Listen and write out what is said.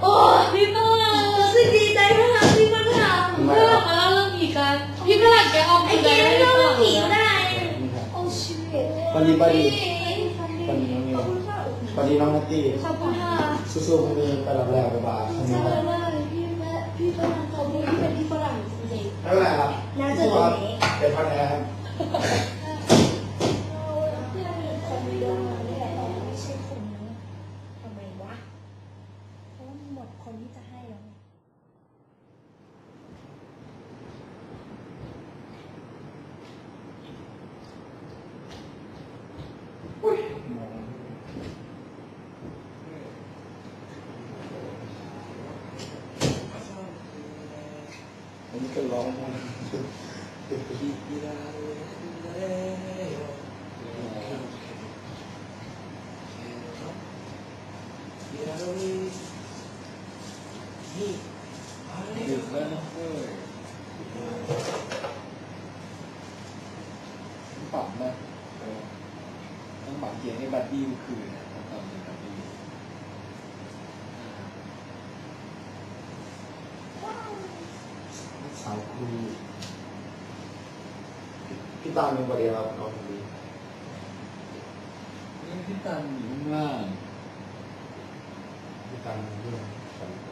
โอ้พี่ฝรั่งรู้สึกดีใจมากพี่ฝรั่งทำไมเพื่อนอะมาเล่าเรื่องผีกัน พี่ฝรั่งแกเอาไอ้ผีเกได้มไหมเรื่องผีก็ได้นี่ครับโอ้ชีวิตปฏิบัติขอบคุณค่ะสวัสดีน้องนัตตี้ขอบคุณค่ะสู้ๆพรุ่งนี้ไปรับแล้วบ๊ายบายพรุ่งขนี้อบนะคุณมากเลยพี่แม่พี่ฝรั่งขอบคุณที่เป็นพี่ฝรั่งจริงไม่เป็นไรครับน่าจะสู้ครับดีเดี๋ยวพักนะครับ คนที่จะให้แล้วไงอุ้ยอันนี้ก็ร้อง ดึกแล้วนะเว้ยปรับนะต้องปรับเกียร์ให้บัดดี้มันคืนนะต้องตอนเป็นบัดดี้สาวครูพี่ตามมีประเด็นครับน้องคนนี้นี่พี่ตันอยู่ข้างล่างพี่ตามมีเรื่องสำคัญ